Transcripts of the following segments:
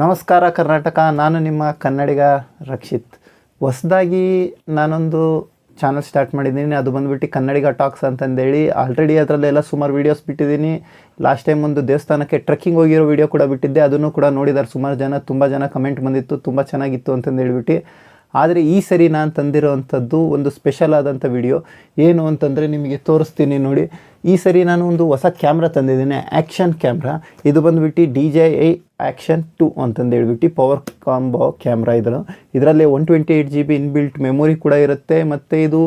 ನಮಸ್ಕಾರ ಕರ್ನಾಟಕ, ನಾನು ನಿಮ್ಮ ಕನ್ನಡಿಗ ರಕ್ಷಿತ್. ಹೊಸದಾಗಿ ನಾನೊಂದು ಚಾನಲ್ ಸ್ಟಾರ್ಟ್ ಮಾಡಿದ್ದೀನಿ. ಅದು ಬಂದುಬಿಟ್ಟು ಕನ್ನಡಿಗ ಟಾಕ್ಸ್ ಅಂತಂದೇಳಿ. ಆಲ್ರೆಡಿ ಅದರಲ್ಲೆಲ್ಲ ಸುಮಾರು ವೀಡಿಯೋಸ್ ಬಿಟ್ಟಿದ್ದೀನಿ. ಲಾಸ್ಟ್ ಟೈಮ್ ಒಂದು ದೇವಸ್ಥಾನಕ್ಕೆ ಟ್ರೆಕ್ಕಿಂಗ್ ಹೋಗಿರೋ ವೀಡಿಯೋ ಕೂಡ ಬಿಟ್ಟಿದ್ದೆ. ಅದನ್ನು ಕೂಡ ನೋಡಿದ್ದಾರೆ ಸುಮಾರು ಜನ. ತುಂಬ ಜನ ಕಮೆಂಟ್ ಬಂದಿತ್ತು. ತುಂಬ ಚೆನ್ನಾಗಿತ್ತು ಅಂತಂದು ಹೇಳ್ಬಿಟ್ಟು ಆದರೆ ಈ ಸರಿ ನಾನು ತಂದಿರೋವಂಥದ್ದು ಒಂದು ಸ್ಪೆಷಲ್ ಆದಂಥ ವಿಡಿಯೋ ಏನು ಅಂತಂದರೆ ನಿಮಗೆ ತೋರಿಸ್ತೀನಿ ನೋಡಿ. ಈ ಸರಿ ನಾನು ಒಂದು ಹೊಸ ಕ್ಯಾಮ್ರಾ ತಂದಿದ್ದೇನೆ ಆ್ಯಕ್ಷನ್ ಕ್ಯಾಮ್ರಾ ಇದು ಬಂದುಬಿಟ್ಟು D J I action two ಅಂತಂದು ಹೇಳ್ಬಿಟ್ಟು ಪವರ್ ಕಾಂಬೋ ಕ್ಯಾಮ್ರಾ ಇದನ್ನು. ಇದರಲ್ಲಿ one twenty eight G B inbuilt memory ಕೂಡ ಇರುತ್ತೆ. ಮತ್ತು ಇದು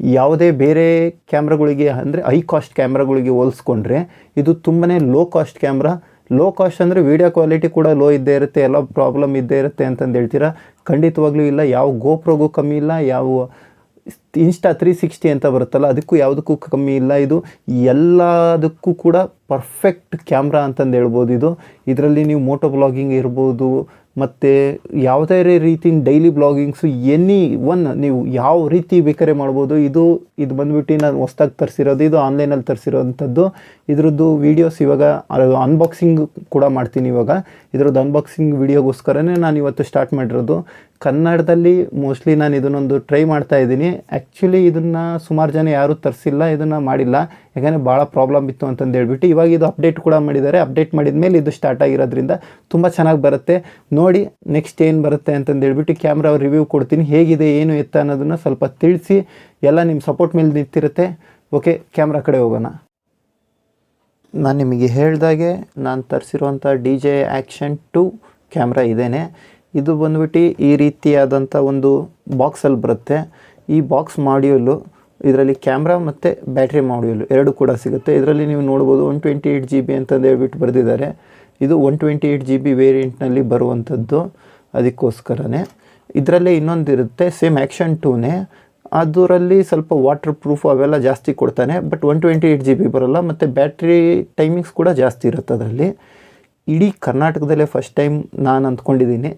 ಯಾವುದೇ ಬೇರೆ ಕ್ಯಾಮ್ರಾಗಳಿಗೆ ಅಂದರೆ ಹೈ ಕಾಸ್ಟ್ ಕ್ಯಾಮ್ರಾಗಳಿಗೆ ಹೋಲಿಸ್ಕೊಂಡ್ರೆ ಇದು ತುಂಬಾ low cost camera low cost ಅಂದರೆ ವೀಡಿಯೋ ಕ್ವಾಲಿಟಿ ಕೂಡ ಲೋ ಇದ್ದೇ ಇರುತ್ತೆ, ಎಲ್ಲ ಪ್ರಾಬ್ಲಮ್ ಇದ್ದೇ ಇರುತ್ತೆ ಅಂತಂದು ಹೇಳ್ತೀರಾ? ಖಂಡಿತವಾಗ್ಲೂ ಇಲ್ಲ. ಯಾವ ಗೋಪ್ರೋಗೂ ಕಮ್ಮಿ ಇಲ್ಲ, ಯಾವ ಇನ್ಸ್ಟಾ ತ್ರೀ ಸಿಕ್ಸ್ಟಿ ಅಂತ ಬರುತ್ತಲ್ಲ, ಅದಕ್ಕೂ ಯಾವುದಕ್ಕೂ ಕಮ್ಮಿ ಇಲ್ಲ. ಇದು ಎಲ್ಲದಕ್ಕೂ ಕೂಡ ಪರ್ಫೆಕ್ಟ್ ಕ್ಯಾಮ್ರಾ ಅಂತಂದು ಹೇಳ್ಬೋದು ಇದು. ಇದರಲ್ಲಿ ನೀವು ಮೋಟೋ ಬ್ಲಾಗಿಂಗ್ ಇರ್ಬೋದು ಮತ್ತು ಯಾವುದೇ ರೀತಿ ಡೈಲಿ ಬ್ಲಾಗಿಂಗ್ಸು ಎನಿ ಒನ್ ನೀವು ಯಾವ ರೀತಿ ಬೇಕಾರೆ ಮಾಡ್ಬೋದು. ಇದು ಇದು ಬಂದ್ಬಿಟ್ಟು ನಾನು ಹೊಸ್ದಾಗಿ ತರಿಸಿರೋದು, ಇದು ಆನ್ಲೈನಲ್ಲಿ ತರಿಸಿರೋವಂಥದ್ದು ಇದರದ್ದು ವೀಡಿಯೋಸ್ ಇವಾಗ ಅನ್ಬಾಕ್ಸಿಂಗ್ ಕೂಡ ಮಾಡ್ತೀನಿ ಇವಾಗ. ಇದ್ರದ್ದು ಅನ್ಬಾಕ್ಸಿಂಗ್ ವೀಡಿಯೋಗೋಸ್ಕರನೇ ನಾನು ಇವತ್ತು ಸ್ಟಾರ್ಟ್ ಮಾಡಿರೋದು. ಕನ್ನಡದಲ್ಲಿ ಮೋಸ್ಟ್ಲಿ ನಾನು ಇದನ್ನೊಂದು ಟ್ರೈ ಮಾಡ್ತಾ ಇದ್ದೀನಿ. ಆ್ಯಕ್ಚುಲಿ ಇದನ್ನು ಸುಮಾರು ಜನ ಯಾರೂ ತರಿಸಿಲ್ಲ, ಇದನ್ನು ಮಾಡಿಲ್ಲ. ಯಾಕಂದರೆ ಭಾಳ ಪ್ರಾಬ್ಲಮ್ ಇತ್ತು ಅಂತಂದು ಹೇಳ್ಬಿಟ್ಟು ಇವಾಗ ಇದು ಅಪ್ಡೇಟ್ ಕೂಡ ಮಾಡಿದ್ದಾರೆ. ಅಪ್ಡೇಟ್ ಮಾಡಿದ ಮೇಲೆ ಇದು ಸ್ಟಾರ್ಟ್ ಆಗಿರೋದ್ರಿಂದ ತುಂಬ ಚೆನ್ನಾಗಿ ಬರುತ್ತೆ. ನೋಡಿ ನೆಕ್ಸ್ಟ್ ಏನು ಬರುತ್ತೆ ಅಂತಂದು ಹೇಳ್ಬಿಟ್ಟು ಕ್ಯಾಮ್ರಾ ರಿವ್ಯೂ ಕೊಡ್ತೀನಿ. ಹೇಗಿದೆ, ಏನು ಎತ್ತ ಅನ್ನೋದನ್ನು ಸ್ವಲ್ಪ ತಿಳಿಸಿ, ಎಲ್ಲ ನಿಮ್ಮ ಸಪೋರ್ಟ್ ಮೇಲೆ ನಿಂತಿರುತ್ತೆ. ಓಕೆ ಕ್ಯಾಮ್ರಾ ಕಡೆ ಹೋಗೋಣ. ನಾನು ನಿಮಗೆ ಹೇಳಿದಾಗೆ ನಾನು ತರಿಸಿರುವಂಥ D J action two camera ಇದೇನೆ. ಇದು ಬಂದ್ಬಿಟ್ಟು ಈ ರೀತಿಯಾದಂಥ ಒಂದು ಬಾಕ್ಸಲ್ಲಿ ಬರುತ್ತೆ. ಈ ಬಾಕ್ಸ್ ಮಾಡ್ಯೂಲು ಇದರಲ್ಲಿ ಕ್ಯಾಮ್ರಾ ಮತ್ತು ಬ್ಯಾಟ್ರಿ ಮಾಡ್ಯೂಲ್ ಎರಡು ಕೂಡ ಸಿಗುತ್ತೆ. ಇದರಲ್ಲಿ ನೀವು ನೋಡ್ಬೋದು one twenty eight G B ಅಂತಂದು ಹೇಳ್ಬಿಟ್ಟು ಬರೆದಿದ್ದಾರೆ. ಇದು one twenty eight G B ವೇರಿಯಂಟ್ನಲ್ಲಿ ಬರುವಂಥದ್ದು. ಅದಕ್ಕೋಸ್ಕರನೇ. ಇದರಲ್ಲೇ ಇನ್ನೊಂದು ಇರುತ್ತೆ ಸೇಮ್ ಆ್ಯಕ್ಷನ್ ಟೂನೇ ಅದರಲ್ಲಿ ಸ್ವಲ್ಪ ವಾಟರ್ ಪ್ರೂಫ್ ಅವೆಲ್ಲ ಜಾಸ್ತಿ ಕೊಡ್ತಾನೆ but one twenty eight G B ಬರೋಲ್ಲ, ಮತ್ತು ಬ್ಯಾಟ್ರಿ ಟೈಮಿಂಗ್ಸ್ ಕೂಡ ಜಾಸ್ತಿ ಇರುತ್ತೆ ಅದರಲ್ಲಿ. ಇಡೀ ಕರ್ನಾಟಕದಲ್ಲೇ ಫಸ್ಟ್ ಟೈಮ್ ನಾನು ಅಂದ್ಕೊಂಡಿದ್ದೀನಿ.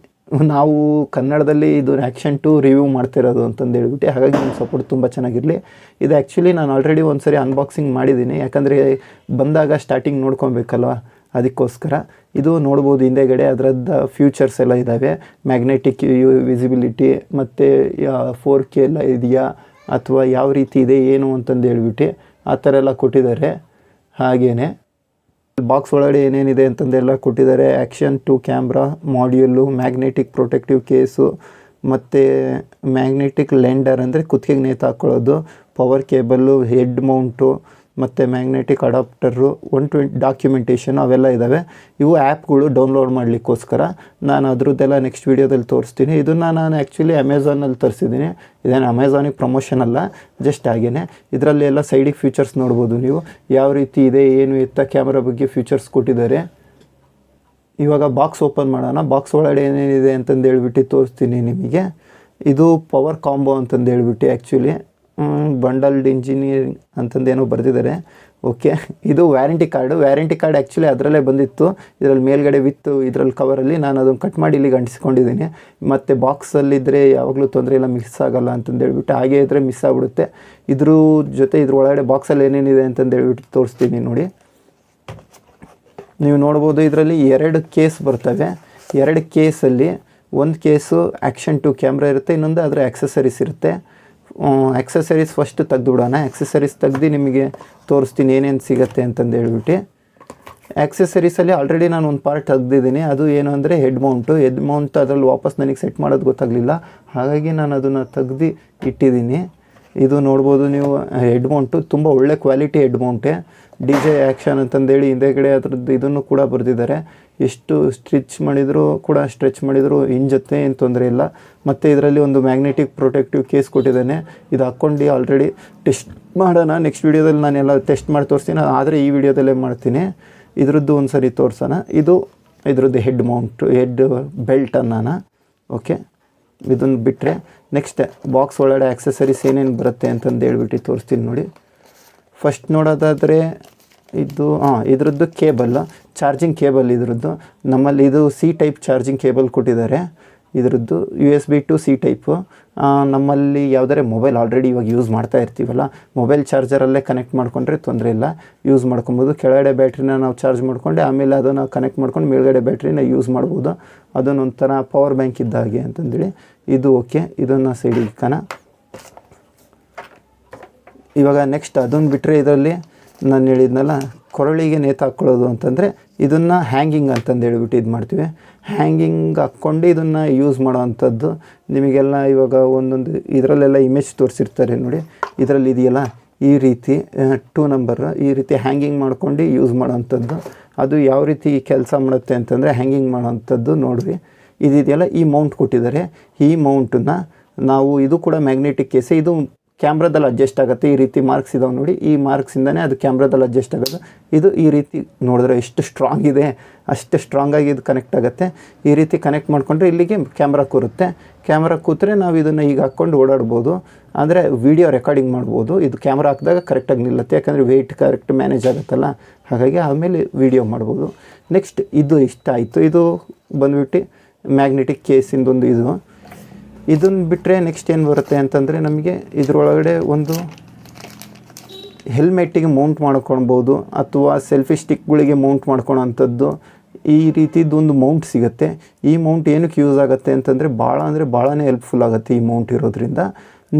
ನಾವು ಕನ್ನಡದಲ್ಲಿ ಇದು ಆ್ಯಕ್ಷನ್ ಟು ರಿವ್ಯೂ ಮಾಡ್ತಿರೋದು ಅಂತಂದು ಹೇಳ್ಬಿಟ್ಟು, ಹಾಗಾಗಿ ನಿಮ್ಮ ಸಪೋರ್ಟ್ ತುಂಬ ಚೆನ್ನಾಗಿರಲಿ. ಇದು ಆ್ಯಕ್ಚುಲಿ ನಾನು ಆಲ್ರೆಡಿ ಒಂದು ಸರಿ ಅನ್ಬಾಕ್ಸಿಂಗ್ ಮಾಡಿದ್ದೀನಿ. ಯಾಕಂದರೆ ಬಂದಾಗ ಸ್ಟಾರ್ಟಿಂಗ್ ನೋಡ್ಕೊಬೇಕಲ್ವ? ಅದಕ್ಕೋಸ್ಕರ. ಇದು ನೋಡ್ಬೋದು ಹಿಂದೆಗಡೆ, ಅದರದ್ದು ಫ್ಯೂಚರ್ಸ್ ಎಲ್ಲ ಇದ್ದಾವೆ ಮ್ಯಾಗ್ನೆಟಿಕ್ ವಿಸಿಬಿಲಿಟಿ ಮತ್ತು ಫೋರ್ ಕೆ ಎಲ್ಲ ಇದೆಯಾ? ಅಥವಾ ಯಾವ ರೀತಿ ಇದೆ, ಏನು ಅಂತಂದು ಹೇಳ್ಬಿಟ್ಟು ಆ ಥರ ಎಲ್ಲ ಕೊಟ್ಟಿದ್ದಾರೆ. ಹಾಗೆಯೇ ಬಾಕ್ಸ್ ಒಳಗಡೆ ಏನೇನಿದೆ ಅಂತಂದೆಲ್ಲ ಕೊಟ್ಟಿದ್ದಾರೆ. Action two camera module magnetic protective case ಮತ್ತು ಮ್ಯಾಗ್ನೆಟಿಕ್ ಲೆಂಡರ್ ಅಂದರೆ ಕುತ್ತಿಗೆ ನೇತು ಹಾಕ್ಕೊಳ್ಳೋದು ಪವರ್ ಕೇಬಲ್ಲು ಹೆಡ್ ಮೌಂಟು ಮತ್ತು magnetic adapter one twenty documentation ಅವೆಲ್ಲ ಇದ್ದಾವೆ ಇವು ಆ್ಯಪ್ಗಳು ಡೌನ್ಲೋಡ್ ಮಾಡಲಿಕ್ಕೋಸ್ಕರ ನಾನು ಅದರದ್ದೆಲ್ಲ ನೆಕ್ಸ್ಟ್ ವೀಡಿಯೋದಲ್ಲಿ ತೋರಿಸ್ತೀನಿ. ಇದನ್ನು ನಾನು ಆ್ಯಕ್ಚುಲಿ ಅಮೆಝಾನಲ್ಲಿ ತರಿಸಿದ್ದೀನಿ. ಇದೇನು ಅಮೆಝಾನಿಗೆ ಪ್ರಮೋಷನ್ ಅಲ್ಲ ಜಸ್ಟ್ ಹಾಗೇ ಇದರಲ್ಲಿ ಎಲ್ಲ ಸೈಡಿಗೆ ಫ್ಯೂಚರ್ಸ್ ನೋಡ್ಬೋದು ನೀವು. ಯಾವ ರೀತಿ ಇದೆ, ಏನು ಎತ್ತ ಕ್ಯಾಮ್ರಾ ಬಗ್ಗೆ ಫ್ಯೂಚರ್ಸ್ ಕೊಟ್ಟಿದ್ದಾರೆ. ಇವಾಗ ಬಾಕ್ಸ್ ಓಪನ್ ಮಾಡೋಣ. ಬಾಕ್ಸ್ ಒಳಗಡೆ ಏನೇನಿದೆ ಅಂತಂದು ಹೇಳ್ಬಿಟ್ಟು ತೋರಿಸ್ತೀನಿ ನಿಮಗೆ. ಇದು ಪವರ್ ಕಾಂಬೋ ಅಂತಂದು ಹೇಳ್ಬಿಟ್ಟು ಆ್ಯಕ್ಚುಲಿ ಬಂಡಲ್ಡ್ ಇಂಜಿನಿಯರಿಂಗ್ ಅಂತಂದು ಏನೋ ಬರೆದಿದ್ದಾರೆ ಓಕೆ ಇದು warranty card warranty card actually ಅದರಲ್ಲೇ ಬಂದಿತ್ತು. ಇದರಲ್ಲಿ ಮೇಲ್ಗಡೆ ವಿತ್ ಇದರಲ್ಲಿ ಕವರಲ್ಲಿ ನಾನು ಅದನ್ನು ಕಟ್ ಮಾಡಿ ಇಲ್ಲಿಗೆ ಅಂಟಿಸ್ಕೊಂಡಿದ್ದೀನಿ. ಮತ್ತು ಬಾಕ್ಸಲ್ಲಿದ್ದರೆ ಯಾವಾಗಲೂ ತೊಂದರೆ ಇಲ್ಲ ಮಿಸ್ ಆಗೋಲ್ಲ ಅಂತಂದು ಹೇಳ್ಬಿಟ್ಟು ಹಾಗೆ ಇದ್ದರೆ ಮಿಸ್ ಆಗಿಬಿಡುತ್ತೆ. ಇದ್ರ ಜೊತೆ ಇದ್ರ ಒಳಗಡೆ ಬಾಕ್ಸಲ್ಲಿ ಏನೇನಿದೆ ಅಂತಂದು ಹೇಳ್ಬಿಟ್ಟು ತೋರಿಸ್ತೀನಿ ನೋಡಿ. ನೀವು ನೋಡ್ಬೋದು ಇದರಲ್ಲಿ ಎರಡು ಕೇಸ್ ಬರ್ತವೆ. ಎರಡು ಕೇಸಲ್ಲಿ ಒಂದು ಕೇಸು ಆ್ಯಕ್ಷನ್ ಟು ಕ್ಯಾಮ್ರಾ ಇರುತ್ತೆ, ಇನ್ನೊಂದು ಅದರ ಆಕ್ಸೆಸರೀಸ್ ಇರುತ್ತೆ. Accessories first ತೆಗ್ದುಬಿಡೋಣ. ಆಕ್ಸೆಸರೀಸ್ ತೆಗ್ದು ನಿಮಗೆ ತೋರಿಸ್ತೀನಿ ಏನೇನು ಸಿಗುತ್ತೆ ಅಂತಂದು ಹೇಳ್ಬಿಟ್ಟು. ಆಕ್ಸೆಸರೀಸಲ್ಲಿ ಆಲ್ರೆಡಿ ನಾನು ಒಂದು ಪಾರ್ಟ್ ತೆಗ್ದಿದ್ದೀನಿ. ಅದು ಏನು ಅಂದರೆ ಹೆಡ್ ಮೌಂಟು ಹೆಡ್ ಮೌಂಟ್ ಅದರಲ್ಲಿ ವಾಪಸ್ ನನಗೆ ಸೆಟ್ ಮಾಡೋದು ಗೊತ್ತಾಗಲಿಲ್ಲ. ಹಾಗಾಗಿ ನಾನು ಅದನ್ನು ತೆಗ್ದು ಇಟ್ಟಿದ್ದೀನಿ. ಇದು ನೋಡ್ಬೋದು ನೀವು ಹೆಡ್ ಮೌಂಟು ತುಂಬ ಒಳ್ಳೆ ಕ್ವಾಲಿಟಿ ಹೆಡ್ ಮೌಂಟೇ ಡಿ ಜೆ ಆ್ಯಕ್ಷನ್ ಅಂತಂದೇಳಿ ಹಿಂದೆಗಡೆ ಅದ್ರದ್ದು ಇದನ್ನು ಕೂಡ ಬರೆದಿದ್ದಾರೆ. ಎಷ್ಟು ಸ್ಟ್ರಿಚ್ ಮಾಡಿದರೂ ಕೂಡ ಸ್ಟ್ರೆಚ್ ಮಾಡಿದರೂ ಹಿಂಜತ್ತೆ ಏನು ತೊಂದರೆ ಇಲ್ಲ. ಮತ್ತು ಇದರಲ್ಲಿ ಒಂದು ಮ್ಯಾಗ್ನೆಟಿಕ್ ಪ್ರೊಟೆಕ್ಟಿವ್ ಕೇಸ್ ಕೊಟ್ಟಿದ್ದಾನೆ. ಇದು ಹಾಕ್ಕೊಂಡು ಆಲ್ರೆಡಿ ಟೆಸ್ಟ್ ಮಾಡೋಣ. ನೆಕ್ಸ್ಟ್ ವೀಡಿಯೋದಲ್ಲಿ ನಾನೆಲ್ಲ ಟೆಸ್ಟ್ ಮಾಡಿ ತೋರಿಸ್ತೀನಿ. ಆದರೆ ಈ ವಿಡಿಯೋದಲ್ಲೇ ಮಾಡ್ತೀನಿ. ಇದ್ರದ್ದು ಒಂದು ಸರಿ ತೋರಿಸೋಣ. ಇದು ಇದ್ರದ್ದು ಹೆಡ್ ಮೌಂಟ್, ಹೆಡ್ ಬೆಲ್ಟ್ ಅನ್ನೋಣ. ಓಕೆ? ಇದನ್ನು ಬಿಟ್ಟರೆ ನೆಕ್ಸ್ಟ್ ಬಾಕ್ಸ್ ಒಳಗಡೆ ಆಕ್ಸೆಸರೀಸ್ ಏನೇನು ಬರುತ್ತೆ ಅಂತಂದು ಹೇಳ್ಬಿಟ್ಟು ತೋರಿಸ್ತೀನಿ ನೋಡಿ. ಫಸ್ಟ್ ನೋಡೋದಾದರೆ ಇದು ಹಾಂ ಇದರದ್ದು ಕೇಬಲ್ ಚಾರ್ಜಿಂಗ್ ಕೇಬಲ್ ಇದ್ರದ್ದು. ನಮ್ಮಲ್ಲಿ ಇದು ಸಿ ಟೈಪ್ ಚಾರ್ಜಿಂಗ್ ಕೇಬಲ್ ಕೊಟ್ಟಿದ್ದಾರೆ. ಇದರದ್ದು U S B to C type ನಮ್ಮಲ್ಲಿ ಯಾವುದಾರೆ ಮೊಬೈಲ್ ಆಲ್ರೆಡಿ ಇವಾಗ ಯೂಸ್ ಮಾಡ್ತಾ ಇರ್ತೀವಲ್ಲ ಮೊಬೈಲ್ ಚಾರ್ಜರಲ್ಲೇ ಕನೆಕ್ಟ್ ಮಾಡಿಕೊಂಡ್ರೆ ತೊಂದರೆ ಇಲ್ಲ. ಯೂಸ್ ಮಾಡ್ಕೊಬೋದು. ಕೆಳಗಡೆ ಬ್ಯಾಟ್ರಿನ ನಾವು ಚಾರ್ಜ್ ಮಾಡ್ಕೊಂಡೆ, ಆಮೇಲೆ ಅದನ್ನು ಕನೆಕ್ಟ್ ಮಾಡ್ಕೊಂಡು ಮೇಲ್ಗಡೆ ಬ್ಯಾಟ್ರಿನ ಯೂಸ್ ಮಾಡ್ಬೋದು. ಅದನ್ನೊಂಥರ ಪವರ್ ಬ್ಯಾಂಕ್ ಇದ್ದ ಹಾಗೆ ಅಂತಂದೇಳಿ, ಇದು ಓಕೆ ಇದನ್ನು ಸೈಡಿಗೆ ಕನ ಇವಾಗ ನೆಕ್ಸ್ಟ್ ಅದನ್ನು ಬಿಟ್ಟರೆ ಇದರಲ್ಲಿ ನಾನು ಹೇಳಿದ್ನಲ್ಲ, ಕೊರಳಿಗೆ ನೇತು ಹಾಕ್ಕೊಳ್ಳೋದು ಅಂತಂದರೆ ಇದನ್ನು ಹ್ಯಾಂಗಿಂಗ್ ಅಂತಂದು ಹೇಳ್ಬಿಟ್ಟು ಇದು ಮಾಡ್ತೀವಿ. ಹ್ಯಾಂಗಿಂಗ್ ಹಾಕ್ಕೊಂಡು ಇದನ್ನು ಯೂಸ್ ಮಾಡೋವಂಥದ್ದು ನಿಮಗೆಲ್ಲ ಇವಾಗ ಒಂದೊಂದು ಇದರಲ್ಲೆಲ್ಲ ಇಮೇಜ್ ತೋರಿಸಿರ್ತಾರೆ ನೋಡಿ. ಇದರಲ್ಲಿ ಇದೆಯಲ್ಲ, ಈ ರೀತಿ ಟೂ ನಂಬರ್ ಈ ರೀತಿ ಹ್ಯಾಂಗಿಂಗ್ ಮಾಡ್ಕೊಂಡು ಯೂಸ್ ಮಾಡೋವಂಥದ್ದು. ಅದು ಯಾವ ರೀತಿ ಕೆಲಸ ಮಾಡುತ್ತೆ ಅಂತಂದರೆ ಹ್ಯಾಂಗಿಂಗ್ ಮಾಡೋವಂಥದ್ದು ನೋಡ್ರಿ. ಇದಿದೆಯಲ್ಲ, ಈ ಮೌಂಟ್ ಕೊಟ್ಟಿದ್ದಾರೆ. ಈ ಮೌಂಟನ್ನು ನಾವು ಇದು ಕೂಡ ಮ್ಯಾಗ್ನೆಟಿಕ್ ಕೇಸೆ ಇದು ಕ್ಯಾಮ್ರಾದಲ್ಲಿ ಅಡ್ಜಸ್ಟ್ ಆಗುತ್ತೆ. ಈ ರೀತಿ ಮಾರ್ಕ್ಸ್ ಇದಾವೆ ನೋಡಿ. ಈ ಮಾರ್ಕ್ಸಿಂದನೇ ಅದು ಕ್ಯಾಮ್ರಾದಲ್ಲಿ ಅಡ್ಜಸ್ಟ್ ಆಗೋದು. ಇದು ಈ ರೀತಿ ನೋಡಿದ್ರೆ ಎಷ್ಟು ಸ್ಟ್ರಾಂಗ್ ಇದೆ. ಅಷ್ಟು ಸ್ಟ್ರಾಂಗಾಗಿ ಇದು ಕನೆಕ್ಟ್ ಆಗುತ್ತೆ. ಈ ರೀತಿ ಕನೆಕ್ಟ್ ಮಾಡಿಕೊಂಡ್ರೆ ಇಲ್ಲಿಗೆ ಕ್ಯಾಮ್ರಾ ಕೂರುತ್ತೆ. ಕ್ಯಾಮ್ರಾ ಕೂತ್ರೆ ನಾವು ಇದನ್ನು ಈಗ ಹಾಕ್ಕೊಂಡು ಓಡಾಡ್ಬೋದು. ಅಂದರೆ ವೀಡಿಯೋ ರೆಕಾರ್ಡಿಂಗ್ ಮಾಡ್ಬೋದು. ಇದು ಕ್ಯಾಮ್ರಾ ಹಾಕಿದಾಗ ಕರೆಕ್ಟಾಗಿ ನಿಲ್ಲುತ್ತೆ. ಯಾಕಂದರೆ ವೆಯ್ಟ್ ಕರೆಕ್ಟ್ ಮ್ಯಾನೇಜ್ ಆಗುತ್ತಲ್ಲ. ಹಾಗಾಗಿ ಆಮೇಲೆ ವೀಡಿಯೋ ಮಾಡ್ಬೋದು. ನೆಕ್ಸ್ಟ್ ಇದು ಇಷ್ಟ ಆಯಿತು ಇದು ಬಂದುಬಿಟ್ಟು ಮ್ಯಾಗ್ನೆಟಿಕ್ ಕೇಸಿಂದೊಂದು ಇದು. ಇದನ್ನು ಬಿಟ್ಟರೆ ನೆಕ್ಸ್ಟ್ ಏನು ಬರುತ್ತೆ ಅಂತಂದರೆ ನಮಗೆ ಇದರೊಳಗಡೆ ಒಂದು ಹೆಲ್ಮೆಟ್ಟಿಗೆ ಮೌಂಟ್ ಮಾಡ್ಕೊಳ್ಬೋದು ಅಥವಾ ಸೆಲ್ಫಿ ಸ್ಟಿಕ್ಗಳಿಗೆ ಮೌಂಟ್ ಮಾಡ್ಕೊಳೋಂಥದ್ದು ಈ ರೀತಿದ್ದು ಒಂದು ಮೌಂಟ್ ಸಿಗುತ್ತೆ. ಈ ಮೌಂಟ್ ಏನಕ್ಕೆ ಯೂಸ್ ಆಗುತ್ತೆ ಅಂತಂದರೆ ಭಾಳ ಅಂದರೆ ಭಾಳನೇ ಹೆಲ್ಪ್ಫುಲ್ ಆಗುತ್ತೆ ಈ ಮೌಂಟ್ ಇರೋದ್ರಿಂದ.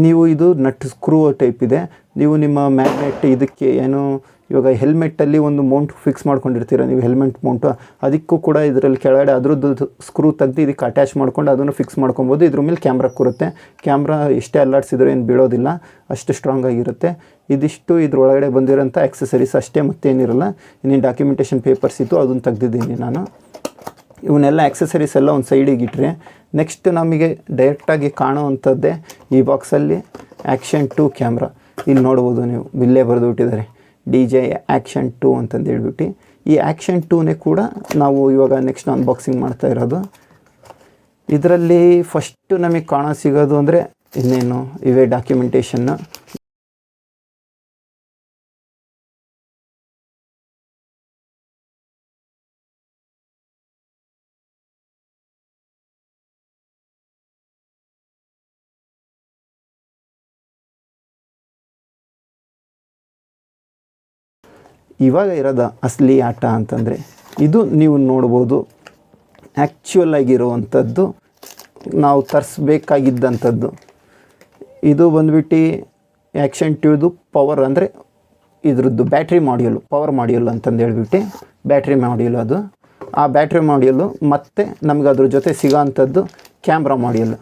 ನೀವು ಇದು ನಟ್ ಸ್ಕ್ರೂ ಟೈಪ್ ಇದೆ. ನೀವು ನಿಮ್ಮ ಮ್ಯಾಗ್ನೆಟ್ ಇದಕ್ಕೆ ಏನು ಇವಾಗ ಹೆಲ್ಮೆಟ್ಟಲ್ಲಿ ಒಂದು ಮೌಂಟ್ ಫಿಕ್ಸ್ ಮಾಡ್ಕೊಂಡಿರ್ತೀರ, ನೀವು ಹೆಲ್ಮೆಟ್ ಮೌಂಟು, ಅದಕ್ಕೂ ಕೂಡ ಇದರಲ್ಲಿ ಕೆಳಗಡೆ ಅದ್ರದ್ದು ಸ್ಕ್ರೂ ತೆಗೆದು ಇದಕ್ಕೆ ಅಟ್ಯಾಚ್ ಮಾಡ್ಕೊಂಡು ಅದನ್ನು ಫಿಕ್ಸ್ ಮಾಡ್ಕೊಬೋದು. ಇದ್ರ ಮೇಲೆ ಕ್ಯಾಮ್ರಾ ಕೂರುತ್ತೆ. ಕ್ಯಾಮ್ರಾ ಎಷ್ಟೇ ಅಲ್ಲಾಡಿಸಿದ್ರು ಏನು ಬೀಳೋದಿಲ್ಲ. ಅಷ್ಟು ಸ್ಟ್ರಾಂಗ್ ಆಗಿರುತ್ತೆ. ಇದಿಷ್ಟು ಇದ್ರೊಳಗಡೆ ಬಂದಿರೋಂಥ ಆಕ್ಸೆಸರೀಸ್ ಅಷ್ಟೇ ಮತ್ತೇನಿರಲ್ಲ. ಇನ್ನೇನು ಡಾಕ್ಯುಮೆಂಟೇಷನ್ ಪೇಪರ್ಸ್ ಇತ್ತು, ಅದನ್ನು ತೆಗ್ದಿದ್ದೀನಿ ನಾನು. ಇವನ್ನೆಲ್ಲ ಆಕ್ಸೆಸರೀಸ್ ಎಲ್ಲ ಒಂದು ಸೈಡಿಗೆ ಇಟ್ಟರೆ ನೆಕ್ಸ್ಟ್ ನಮಗೆ ಡೈರೆಕ್ಟಾಗಿ ಕಾಣುವಂಥದ್ದೇ ಈ ಬಾಕ್ಸಲ್ಲಿ ಆ್ಯಕ್ಷನ್ ಟು ಕ್ಯಾಮ್ರಾ ಇಲ್ಲಿ ನೋಡ್ಬೋದು ನೀವು. ಬಿಲ್ಲೇ ಬರೆದು ಬಿಟ್ಟಿದ್ದಾರೆ. ಡಿ ಜೆ ಆ್ಯಕ್ಷನ್ ಟೂ ಅಂತಂದು ಹೇಳ್ಬಿಟ್ಟು, ಈ ಆ್ಯಕ್ಷನ್ ಟೂನೇ ಕೂಡ ನಾವು ಇವಾಗ ನೆಕ್ಸ್ಟ್ ಅನ್ಬಾಕ್ಸಿಂಗ್ ಮಾಡ್ತಾ ಇರೋದು. ಇದರಲ್ಲಿ ಫಸ್ಟು ನಮಗೆ ಕಾಣ ಸಿಗೋದು ಅಂದರೆ ಇನ್ನೇನು, ಇವೇ ಡಾಕ್ಯುಮೆಂಟೇಷನ್ನು ಇವಾಗ ಇರೋದ ಅಸಲಿ ಆಟ ಅಂತಂದರೆ ಇದು ನೀವು ನೋಡ್ಬೋದು. ಆ್ಯಕ್ಚುಯಲ್ ಆಗಿರುವಂಥದ್ದು ನಾವು ತರಿಸ್ಬೇಕಾಗಿದ್ದಂಥದ್ದು. ಇದು ಬಂದ್ಬಿಟ್ಟು ಆ್ಯಕ್ಷನ್ ಟ್ಯೂದು ಪವರ್ ಅಂದರೆ ಇದ್ರದ್ದು ಬ್ಯಾಟ್ರಿ ಮಾಡ್ಯೂಲು ಪವರ್ ಮಾಡ್ಯೂಲ್ ಅಂತಂದು ಹೇಳ್ಬಿಟ್ಟು ಬ್ಯಾಟ್ರಿ ಮಾಡ್ಯೂಲ್ ಅದು. ಆ ಬ್ಯಾಟ್ರಿ ಮಾಡ್ಯೂಲು ಮತ್ತು ನಮ್ಗೆ ಅದ್ರ ಜೊತೆ ಸಿಗೋ ಅಂಥದ್ದು ಕ್ಯಾಮ್ರಾ ಮಾಡ್ಯೂಲ್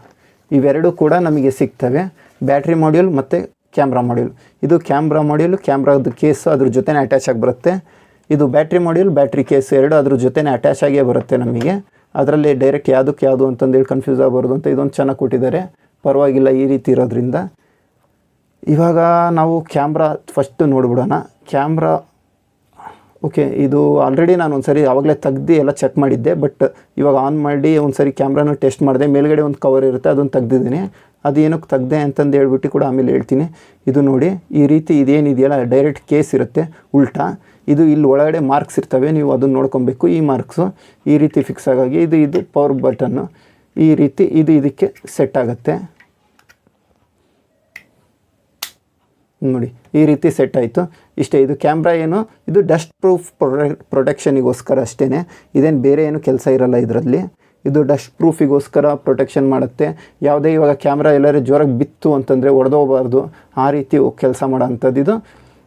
ಇವೆರಡೂ ಕೂಡ ನಮಗೆ ಸಿಗ್ತವೆ. ಬ್ಯಾಟ್ರಿ ಮಾಡ್ಯೂಲ್ ಮತ್ತು ಕ್ಯಾಮ್ರಾ ಮಾಡ್ಯೂಲ್. ಇದು ಕ್ಯಾಮ್ರಾ ಮಾಡ್ಯೂಲ್, ಕ್ಯಾಮ್ರಾದ ಕೇಸ್ ಅದ್ರ ಜೊತೆನೇ ಅಟ್ಯಾಚ್ ಆಗಿ ಬರುತ್ತೆ. ಇದು ಬ್ಯಾಟ್ರಿ ಮಾಡ್ಯೂಲ್, ಬ್ಯಾಟ್ರಿ ಕೇಸ್ ಎರಡು ಅದ್ರ ಜೊತೆನೇ ಅಟ್ಯಾಚ್ ಆಗೇ ಬರುತ್ತೆ ನಮಗೆ. ಅದರಲ್ಲಿ ಡೈರೆಕ್ಟ್ ಯಾವುದಕ್ಕೆ ಯಾವುದು ಅಂತಂದೇಳಿ ಕನ್ಫ್ಯೂಸ್ ಆಗಬಾರ್ದು ಅಂತ ಇದೊಂದು ಚೆನ್ನಾಗಿ ಕೊಟ್ಟಿದ್ದಾರೆ. ಪರವಾಗಿಲ್ಲ ಈ ರೀತಿ ಇರೋದ್ರಿಂದ. ಇವಾಗ ನಾವು ಕ್ಯಾಮ್ರಾ ಫಸ್ಟು ನೋಡ್ಬಿಡೋಣ. ಕ್ಯಾಮ್ರಾ ಓಕೆ ಇದು ಆಲ್ರೆಡಿ ನಾನು ಒಂದು ಸರಿ ಆವಾಗಲೇ ತೆಗ್ದು ಎಲ್ಲ ಚೆಕ್ ಮಾಡಿದ್ದೆ ಬಟ್ ಇವಾಗ ಆನ್ ಮಾಡಿ ಒಂದು ಸರಿ ಕ್ಯಾಮ್ರಾನು ಟೆಸ್ಟ್ ಮಾಡಿದೆ, ಮೇಲ್ಗಡೆ ಒಂದು ಕವರ್ ಇರುತ್ತೆ ಅದನ್ನು ತೆಗ್ದಿದ್ದೀನಿ. ಅದು ಏನಕ್ಕೆ ತೆಗ್ದೆ ಅಂತಂದು ಹೇಳ್ಬಿಟ್ಟು ಕೂಡ ಆಮೇಲೆ ಹೇಳ್ತೀನಿ. ಇದು ನೋಡಿ, ಈ ರೀತಿ ಇದೇನಿದೆಯಲ್ಲ ಡೈರೆಕ್ಟ್ ಕೇಸ್ ಇರುತ್ತೆ, ಉಲ್ಟಾ. ಇದು ಇಲ್ಲಿ ಒಳಗಡೆ ಮಾರ್ಕ್ಸ್ ಇರ್ತವೆ, ನೀವು ಅದನ್ನು ನೋಡ್ಕೊಬೇಕು, ಈ ಮಾರ್ಕ್ಸು ಈ ರೀತಿ ಫಿಕ್ಸ್ ಆಗಾಗಿ ಇದು ಇದು ಪವರ್ ಬಟನ್ನು ಈ ರೀತಿ ಇದು ಇದಕ್ಕೆ ಸೆಟ್ ಆಗುತ್ತೆ. ನೋಡಿ, ಈ ರೀತಿ ಸೆಟ್ ಆಯಿತು. ಇಷ್ಟೇ, ಇದು ಕ್ಯಾಮ್ರಾ ಏನು? ಇದು ಡಸ್ಟ್ ಪ್ರೂಫ್ ಪ್ರೊಡಕ್ ಪ್ರೊಟೆಕ್ಷನಿಗೋಸ್ಕರ ಅಷ್ಟೇ ಇದೇನು ಬೇರೆ ಏನು ಕೆಲಸ ಇರಲ್ಲ ಇದರಲ್ಲಿ. ಇದು ಡಸ್ಟ್ ಪ್ರೂಫಿಗೋಸ್ಕರ ಪ್ರೊಟೆಕ್ಷನ್ ಮಾಡುತ್ತೆ. ಯಾವುದೇ ಇವಾಗ ಕ್ಯಾಮ್ರಾ ಎಲ್ಲರೂ ಜೋರಾಗಿ ಬಿತ್ತು ಅಂತಂದರೆ ಒಡೆದೋಗ್ಬಾರ್ದು. ಆ ರೀತಿ ಕೆಲಸ ಮಾಡೋ ಅಂಥದ್ದು ಇದು.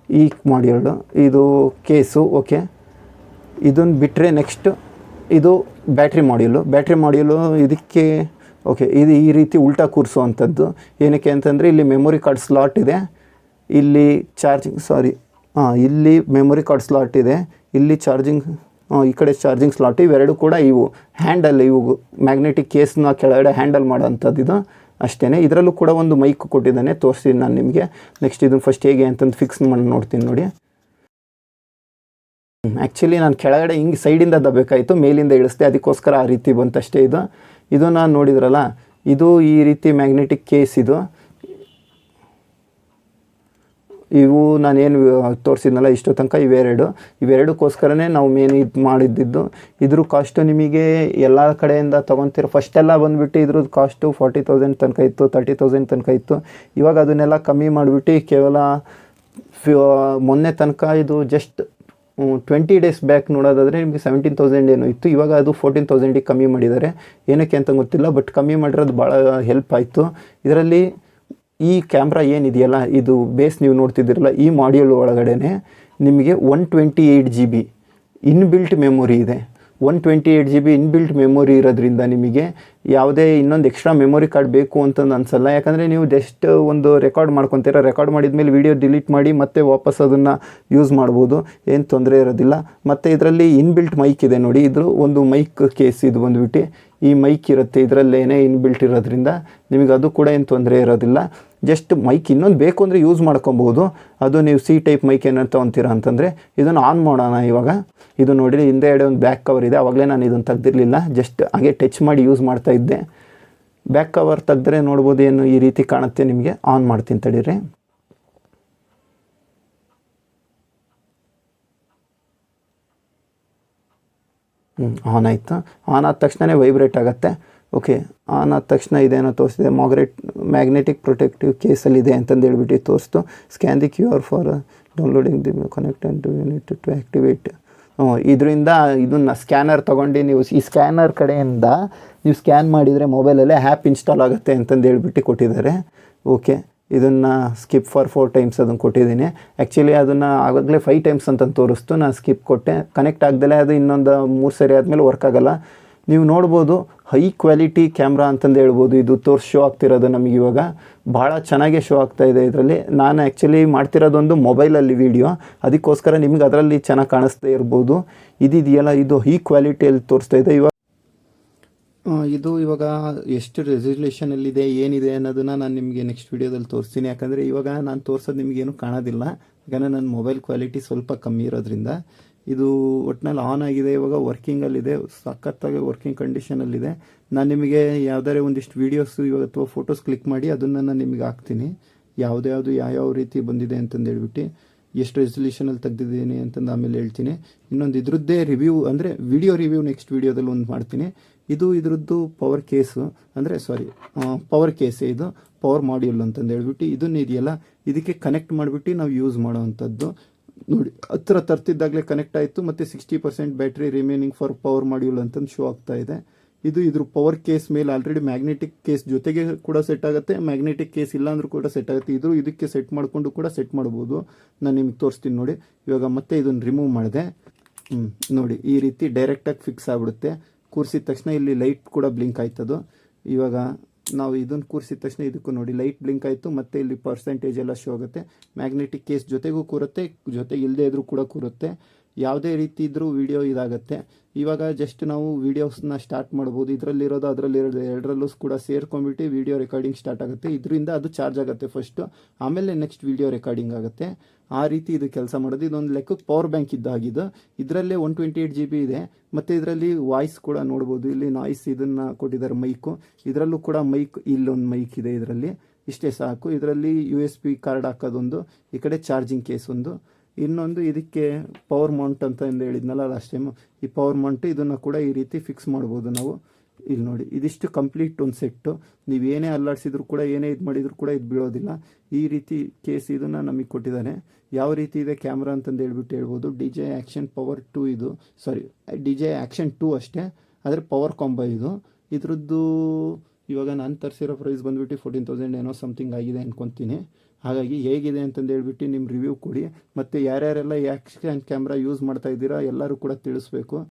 ಈ ಮಾಡ್ಯೂಲು ಇದು ಕೇಸು ಓಕೆ ಇದನ್ನು ಬಿಟ್ಟರೆ ನೆಕ್ಸ್ಟ್ ಇದು ಬ್ಯಾಟ್ರಿ ಮಾಡ್ಯೂಲು ಬ್ಯಾಟ್ರಿ ಮಾಡ್ಯೂಲು ಇದಕ್ಕೆ ಓಕೆ ಇದು ಈ ರೀತಿ ಉಲ್ಟಾ ಕೂರಿಸುವಂಥದ್ದು ಏನಕ್ಕೆ ಅಂತಂದರೆ ಇಲ್ಲಿ ಮೆಮೊರಿ ಕಾರ್ಡ್ ಸ್ಲಾಟ್ ಇದೆ. ಇಲ್ಲಿ ಚಾರ್ಜಿಂಗ್ ಸಾರಿ ಹಾಂ ಇಲ್ಲಿ ಮೆಮೊರಿ ಕಾರ್ಡ್ ಸ್ಲಾಟ್ ಇದೆ. ಇಲ್ಲಿ ಚಾರ್ಜಿಂಗ್ ಈ ಕಡೆ ಚಾರ್ಜಿಂಗ್ ಸ್ಲಾಟ್ ಇವೆರಡು ಕೂಡ ಇವು. ಹ್ಯಾಂಡಲ್ ಇವು. ಮ್ಯಾಗ್ನೆಟಿಕ್ ಕೇಸ್ನ ಕೆಳಗಡೆ ಹ್ಯಾಂಡಲ್ ಮಾಡೋಂಥದ್ದು ಇದು. ಅಷ್ಟೇ ಇದರಲ್ಲೂ ಕೂಡ ಒಂದು ಮೈಕ್ ಕೊಟ್ಟಿದ್ದಾನೆ. ತೋರಿಸ್ತೀನಿ ನಾನು ನಿಮಗೆ. ನೆಕ್ಸ್ಟ್ ಇದನ್ನು ಫಸ್ಟ್ ಹೇಗೆ ಅಂತಂದು ಫಿಕ್ಸ್ ಮಾಡಿ ನೋಡ್ತೀನಿ ನೋಡಿ. ಆ್ಯಕ್ಚುಲಿ ನಾನು ಕೆಳಗಡೆ ಹಿಂಗೆ ಸೈಡಿಂದ ದಬ್ಬಬೇಕಾಯಿತು. ಮೇಲಿಂದ ಇಳಿಸ್ದೆ. ಅದಕ್ಕೋಸ್ಕರ ಆ ರೀತಿ ಬಂತಷ್ಟೇ ಇದು. ಇದು ನಾನು ನೋಡಿದ್ರಲ್ಲ, ಇದು ಈ ರೀತಿ ಮ್ಯಾಗ್ನೆಟಿಕ್ ಕೇಸ್ ಇದು. ಇವು ನಾನೇನು ತೋರಿಸಿದ್ನಲ್ಲ, ಇಷ್ಟೋ ತನಕ ಇವೆರಡು. ಇವೆರಡಕ್ಕೋಸ್ಕರನೇ ನಾವು ಮೇನ್ ಇದು ಮಾಡಿದ್ದಿದ್ದು. ಇದ್ರ ಕಾಸ್ಟು ನಿಮಗೆ ಎಲ್ಲ ಕಡೆಯಿಂದ ತೊಗೊತೀರ ಫಸ್ಟೆಲ್ಲ ಬಂದುಬಿಟ್ಟು ಇದ್ರದ್ದು ಕಾಸ್ಟು ಫಾರ್ಟಿ ತೌಸಂಡ್ ತನಕ ಇತ್ತು ತರ್ಟಿ ತೌಸಂಡ್ ತನಕ ಇತ್ತು. ಇವಾಗ ಅದನ್ನೆಲ್ಲ ಕಮ್ಮಿ ಮಾಡಿಬಿಟ್ಟು ಕೇವಲ ಮೊನ್ನೆ ತನಕ ಇದು ಜಸ್ಟ್ ಟ್ವೆಂಟಿ ಡೇಸ್ ಬ್ಯಾಕ್ ನೋಡೋದಾದರೆ ನಿಮಗೆ ಸೆವೆಂಟೀನ್ ತೌಸಂಡ್ ಏನೋ ಇತ್ತು. ಇವಾಗ ಅದು ಫೋರ್ಟೀನ್ ತೌಸಂಡಿಗೆ ಕಮ್ಮಿ ಮಾಡಿದ್ದಾರೆ. ಏನಕ್ಕೆ ಅಂತ ಗೊತ್ತಿಲ್ಲ ಬಟ್ ಕಮ್ಮಿ ಮಾಡಿರೋದು ಭಾಳ ಹೆಲ್ಪ್ ಆಯಿತು. ಇದರಲ್ಲಿ ಈ ಕ್ಯಾಮ್ರಾ ಏನಿದೆಯಲ್ಲ, ಇದು ಬೇಸ್ ನೀವು ನೋಡ್ತಿದ್ದೀರಲ್ಲ, ಈ ಮಾಡ್ಯೂಲ್ ಒಳಗಡೆ ನಿಮಗೆ one twenty eight G B inbuilt memory ಇದೆ. One twenty eight G B inbuilt memory ಇರೋದ್ರಿಂದ ನಿಮಗೆ ಯಾವುದೇ ಇನ್ನೊಂದು ಎಕ್ಸ್ಟ್ರಾ ಮೆಮೊರಿ ಕಾರ್ಡ್ ಬೇಕು ಅಂತ ಅನ್ಸಲ್ಲ. ಯಾಕಂದರೆ ನೀವು ಜಸ್ಟ್ ಒಂದು ರೆಕಾರ್ಡ್ ಮಾಡ್ಕೊತೀರ ರೆಕಾರ್ಡ್ ಮಾಡಿದ ಮೇಲೆ ವೀಡಿಯೋ ಡಿಲೀಟ್ ಮಾಡಿ ಮತ್ತೆ ವಾಪಸ್ ಅದನ್ನು ಯೂಸ್ ಮಾಡ್ಬೋದು. ಏನು ತೊಂದರೆ ಇರೋದಿಲ್ಲ. ಮತ್ತು ಇದರಲ್ಲಿ ಇನ್ಬಿಲ್ಟ್ ಮೈಕ್ ಇದೆ ನೋಡಿ. ಇದು ಒಂದು ಮೈಕ್ ಕೇಸ್ ಇದು ಬಂದುಬಿಟ್ಟು. ಈ ಮೈಕ್ ಇರುತ್ತೆ, ಇದರಲ್ಲೇನೇ ಇನ್ಬಿಲ್ಟ್ ಇರೋದ್ರಿಂದ ನಿಮಗೆ ಅದು ಕೂಡ ಏನು ತೊಂದರೆ ಇರೋದಿಲ್ಲ. ಜಸ್ಟ್ ಮೈಕ್ ಇನ್ನೊಂದು ಬೇಕು ಅಂದರೆ ಯೂಸ್ ಮಾಡ್ಕೊಬೋದು. ಅದು ನೀವು ಸಿ ಟೈಪ್ ಮೈಕ್ ಏನಾರು ತೊಗೊತೀರ ಅಂತಂದರೆ ಇದನ್ನು ಆನ್ ಮಾಡೋಣ ಇವಾಗ. ಇದು ನೋಡಿ ಹಿಂದೆ ಎಡೆ ಒಂದು ಬ್ಯಾಕ್ ಕವರ್ ಇದೆ. ಆವಾಗಲೇ ನಾನು ಇದನ್ನು ತೆಗ್ದಿರಲಿಲ್ಲ. ಜಸ್ಟ್ ಹಾಗೆ ಟಚ್ ಮಾಡಿ ಯೂಸ್ ಮಾಡ್ತಾ ಇದ್ದೆ. ಬ್ಯಾಕ್ ಕವರ್ ತೆಗೆದ್ರೆ ನೋಡ್ಬೋದು ಏನು ಈ ರೀತಿ ಕಾಣುತ್ತೆ ನಿಮಗೆ. ಆನ್ ಮಾಡ್ತೀನಿ ತಡೀರಿ. ಹ್ಞೂ ಆನ್ ಆಯಿತು. ಆನ್ ಆದ ತಕ್ಷಣವೇ ವೈಬ್ರೇಟ್ ಆಗುತ್ತೆ. ಓಕೆ ಆನ್ ಆದ ತಕ್ಷಣ ಇದೇನೋ ತೋರಿಸಿದೆ. ಮಾಗ್ರೇಟ್ ಮ್ಯಾಗ್ನೆಟಿಕ್ ಪ್ರೊಟೆಕ್ಟಿವ್ ಕೇಸಲ್ಲಿದೆ ಅಂತಂದು ಹೇಳ್ಬಿಟ್ಟು ತೋರಿಸ್ತು. Scan the Q R for downloading the connect and unit to activate ಇದರಿಂದ ಇದನ್ನು ಸ್ಕ್ಯಾನರ್ ತೊಗೊಂಡು ನೀವು ಈ ಸ್ಕ್ಯಾನರ್ ಕಡೆಯಿಂದ ನೀವು ಸ್ಕ್ಯಾನ್ ಮಾಡಿದರೆ ಮೊಬೈಲಲ್ಲೇ ಆ್ಯಪ್ ಇನ್ಸ್ಟಾಲ್ ಆಗುತ್ತೆ ಅಂತಂದು ಹೇಳ್ಬಿಟ್ಟು ಕೊಟ್ಟಿದ್ದಾರೆ. ಓಕೆ, ಇದನ್ನು ಸ್ಕಿಪ್ ಫಾರ್ ಫೋರ್ ಟೈಮ್ಸ್ ಅದನ್ನು ಕೊಟ್ಟಿದ್ದೀನಿ. ಆ್ಯಕ್ಚುಲಿ ಅದನ್ನು ಆವಾಗಲೇ ಫೈವ್ ಟೈಮ್ಸ್ ಅಂತ ತೋರಿಸ್ತು, ನಾನು ಸ್ಕಿಪ್ ಕೊಟ್ಟೆ. ಕನೆಕ್ಟ್ ಆಗ್ದಲೇ ಅದು ಇನ್ನೊಂದು ಮೂರು ಸರಿ ಆದಮೇಲೆ ವರ್ಕ್ ಆಗಲ್ಲ. ನೀವು ನೋಡ್ಬೋದು, ಹೈ ಕ್ವಾಲಿಟಿ ಕ್ಯಾಮ್ರಾ ಅಂತಂದು ಹೇಳ್ಬೋದು. ಇದು ತೋರ್ಸ್ ಶೋ ಆಗ್ತಿರೋದು ನಮಗೆ ಇವಾಗ. ಭಾಳ ಚೆನ್ನಾಗೇ ಶೋ ಆಗ್ತಾ ಇದೆ ಇದರಲ್ಲಿ. ನಾನು ಆ್ಯಕ್ಚುಲಿ ಮಾಡ್ತಿರೋದೊಂದು ಮೊಬೈಲಲ್ಲಿ ವೀಡಿಯೋ. ಅದಕ್ಕೋಸ್ಕರ ನಿಮ್ಗೆ ಅದರಲ್ಲಿ ಚೆನ್ನಾಗಿ ಕಾಣಿಸ್ತಾ ಇರ್ಬೋದು. ಇದಿದೆಯಲ್ಲ, ಇದು ಹೈ ಕ್ವಾಲಿಟಿಯಲ್ಲಿ ತೋರಿಸ್ತಾ ಇದೆ. ಇವಾಗ ಇದು ಇವಾಗ ಎಷ್ಟು ರೆಸಲ್ಯೂಷನಲ್ಲಿದೆ ಏನಿದೆ ಅನ್ನೋದನ್ನು ನಾನು ನಿಮಗೆ ನೆಕ್ಸ್ಟ್ ವೀಡಿಯೋದಲ್ಲಿ ತೋರಿಸ್ತೀನಿ. ಯಾಕಂದರೆ ಇವಾಗ ನಾನು ತೋರಿಸೋದು ನಿಮಗೇನು ಕಾಣೋದಿಲ್ಲ. ಯಾಕಂದರೆ ನನ್ನ ಮೊಬೈಲ್ ಕ್ವಾಲಿಟಿ ಸ್ವಲ್ಪ ಕಮ್ಮಿ ಇರೋದ್ರಿಂದ ಇದು ಒಟ್ಟಿನಲ್ಲಿ ಆನ್ ಆಗಿದೆ, ಇವಾಗ ವರ್ಕಿಂಗಲ್ಲಿದೆ ಸಖತ್ತಾಗಿ ವರ್ಕಿಂಗ್ ಕಂಡೀಷನಲ್ಲಿದೆ ನಾನು ನಿಮಗೆ ಯಾವ್ದಾರೇ ಒಂದಿಷ್ಟು ವೀಡಿಯೋಸ್ ಇವಾಗ ಅಥವಾ ಫೋಟೋಸ್ ಕ್ಲಿಕ್ ಮಾಡಿ ಅದನ್ನು ನಾನು ನಿಮಗೆ ಹಾಕ್ತೀನಿ. ಯಾವುದ್ಯಾವುದು ಯಾವ್ಯಾವ ರೀತಿ ಬಂದಿದೆ ಅಂತಂದು ಹೇಳ್ಬಿಟ್ಟು ಎಷ್ಟು ರೆಸಲ್ಯೂಷನಲ್ಲಿ ತೆಗ್ದಿದ್ದೀನಿ ಅಂತಂದು ಆಮೇಲೆ ಹೇಳ್ತೀನಿ. ಇನ್ನೊಂದು ಇದ್ರದ್ದೇ ರಿವ್ಯೂ ಅಂದರೆ ವಿಡಿಯೋ ರಿವ್ಯೂ ನೆಕ್ಸ್ಟ್ ವೀಡಿಯೋದಲ್ಲಿ ಒಂದು ಮಾಡ್ತೀನಿ. ಇದು ಇದರದ್ದು ಪವರ್ ಕೇಸು ಅಂದರೆ ಸಾರಿ ಪವರ್ ಕೇಸೇ ಇದು ಪವರ್ ಮಾಡ್ಯೂಲ್ ಅಂತಂದು ಹೇಳ್ಬಿಟ್ಟು ಇದನ್ನ ಇದೆಯಲ್ಲ, ಇದಕ್ಕೆ ಕನೆಕ್ಟ್ ಮಾಡಿಬಿಟ್ಟು ನಾವು ಯೂಸ್ ಮಾಡೋವಂಥದ್ದು. ನೋಡಿ ಹತ್ತಿರ ತರ್ತಿದ್ದಾಗಲೇ ಕನೆಕ್ಟ್ ಆಯಿತು, ಮತ್ತು sixty percent battery remaining for power module ಅಂತಂದು ಶೋ ಆಗ್ತಾ ಇದೆ. ಇದು ಇದ್ರ ಪವರ್ ಕೇಸ್ ಮೇಲೆ ಆಲ್ರೆಡಿ ಮ್ಯಾಗ್ನೆಟಿಕ್ ಕೇಸ್ ಜೊತೆಗೆ ಕೂಡ ಸೆಟ್ ಆಗುತ್ತೆ ಮ್ಯಾಗ್ನೆಟಿಕ್ ಕೇಸ್ ಇಲ್ಲ ಅಂದ್ರೂ ಕೂಡ ಸೆಟ್ ಆಗುತ್ತೆ. ಇದು ಇದಕ್ಕೆ ಸೆಟ್ ಮಾಡಿಕೊಂಡು ಕೂಡ ಸೆಟ್ ಮಾಡ್ಬೋದು. ನಾನು ನಿಮ್ಗೆ ತೋರಿಸ್ತೀನಿ ನೋಡಿ, ಇವಾಗ ಮತ್ತೆ ಇದನ್ನು ರಿಮೂವ್ ಮಾಡಿದೆ. ನೋಡಿ, ಈ ರೀತಿ ಡೈರೆಕ್ಟಾಗಿ ಫಿಕ್ಸ್ ಆಗಿಬಿಡುತ್ತೆ. ಕೂರಿಸಿದ ತಕ್ಷಣ ಇಲ್ಲಿ ಲೈಟ್ ಕೂಡ ಬ್ಲಿಂಕ್ ಆಯ್ತದು. ಇವಾಗ ನಾವು ಇದನ್ನು ಕೂರಿಸಿದ ತಕ್ಷಣ ಇದಕ್ಕೂ ನೋಡಿ ಲೈಟ್ ಬ್ಲಿಂಕ್ ಆಯಿತು, ಮತ್ತು ಇಲ್ಲಿ ಪರ್ಸೆಂಟೇಜ್ ಎಲ್ಲ ಶೋ ಆಗುತ್ತೆ. ಮ್ಯಾಗ್ನೆಟಿಕ್ ಕೇಸ್ ಜೊತೆಗೂ ಕೂರುತ್ತೆ, ಜೊತೆಗೆ ಇಲ್ಲದೇ ಇದ್ರೂ ಕೂಡ ಕೂರುತ್ತೆ. ಯಾವುದೇ ರೀತಿ ಇದ್ದರೂ ವಿಡಿಯೋ ಇದಾಗುತ್ತೆ. ಇವಾಗ ಜಸ್ಟ್ ನಾವು ವೀಡಿಯೋಸ್ನ ಸ್ಟಾರ್ಟ್ ಮಾಡ್ಬೋದು. ಇದರಲ್ಲಿರೋದು, ಅದರಲ್ಲಿರೋದು ಎರಡರಲ್ಲೂ ಕೂಡ ಸೇರ್ಕೊಂಡ್ಬಿಟ್ಟು ವೀಡಿಯೋ ರೆಕಾರ್ಡಿಂಗ್ ಸ್ಟಾರ್ಟ್ ಆಗುತ್ತೆ. ಇದರಿಂದ ಅದು ಚಾರ್ಜ್ ಆಗುತ್ತೆ ಫಸ್ಟು ಆಮೇಲೆ ನೆಕ್ಸ್ಟ್ ವೀಡಿಯೋ ರೆಕಾರ್ಡಿಂಗ್ ಆಗುತ್ತೆ. ಆ ರೀತಿ ಇದು ಕೆಲಸ ಮಾಡೋದು. ಇದೊಂದು ಲೆಕ್ಕಕ್ಕೆ ಪವರ್ ಬ್ಯಾಂಕ್ ಇದ್ದಾಗಿದ್ದು ಇದರಲ್ಲೇ one twenty eight G B ಇದೆ. ಮತ್ತು ಇದರಲ್ಲಿ ವಾಯ್ಸ್ ಕೂಡ ನೋಡ್ಬೋದು. ಇಲ್ಲಿ ನಾಯ್ಸ್ ಇದನ್ನು ಕೊಟ್ಟಿದ್ದಾರೆ ಮೈಕು ಇದರಲ್ಲೂ ಕೂಡ ಮೈಕ್ ಇಲ್ಲೊಂದು ಮೈಕ್ ಇದೆ ಇದರಲ್ಲಿ. ಇಷ್ಟೇ ಸಾಕು. ಇದರಲ್ಲಿ ಯು ಎಸ್ ಪಿ ಕಾರ್ಡ್ ಹಾಕೋದೊಂದು. ಈ ಕಡೆ ಚಾರ್ಜಿಂಗ್ ಕೇಸ್ ಒಂದು. ಇನ್ನೊಂದು ಇದಕ್ಕೆ ಪವರ್ ಮೌಂಟ್ ಅಂತ ಎಂದು ಹೇಳಿದ್ನಲ್ಲ ಲಾಸ್ಟ್ ಟೈಮು ಈ ಪವರ್ ಮೌಂಟ್ ಇದನ್ನು ಕೂಡ ಈ ರೀತಿ ಫಿಕ್ಸ್ ಮಾಡ್ಬೋದು ನಾವು. ಇಲ್ಲಿ ನೋಡಿ, ಇದಿಷ್ಟು ಕಂಪ್ಲೀಟ್ ಒಂದು ಸೆಟ್ಟು ನೀವು ಏನೇ ಅಲ್ಲಾಡಿಸಿದ್ರು ಕೂಡ, ಏನೇ ಇದು ಮಾಡಿದ್ರು ಕೂಡ ಇದು ಬೀಳೋದಿಲ್ಲ. ಈ ರೀತಿ ಕೇಸ್ ಇದನ್ನು ನಮಗೆ ಕೊಟ್ಟಿದ್ದಾರೆ ಯಾವ ರೀತಿ ಇದೆ ಕ್ಯಾಮ್ರಾ ಅಂತಂದು ಹೇಳ್ಬಿಟ್ಟು ಹೇಳ್ಬೋದು. D J action power two ಇದು. Sorry D J action two ಅಷ್ಟೇ. ಆದರೆ ಪವರ್ ಕಾಂಬೋ ಇದು. ಇದರದ್ದು ಇವಾಗ ನಾನು ತರಿಸಿರೋ ಪ್ರೈಸ್ ಬಂದುಬಿಟ್ಟು ಫೋರ್ಟೀನ್ ತೌಸಂಡ್ ಏನೋ ಸಮಥಿಂಗ್ ಆಗಿದೆ ಅನ್ಕೊತೀನಿ. ಹಾಗಾಗಿ ಹೇಗಿದೆ ಅಂತಂದು ಹೇಳ್ಬಿಟ್ಟು ನಿಮ್ಮ ರಿವ್ಯೂ ಕೊಡಿ. ಮತ್ತು ಯಾರ್ಯಾರೆಲ್ಲ ಆ್ಯಕ್ಷನ್ ಕ್ಯಾಮ್ರಾ ಯೂಸ್ ಮಾಡ್ತಾ ಇದ್ದೀರಾ ಎಲ್ಲರೂ ಕೂಡ ತಿಳಿಸ್ಬೇಕು.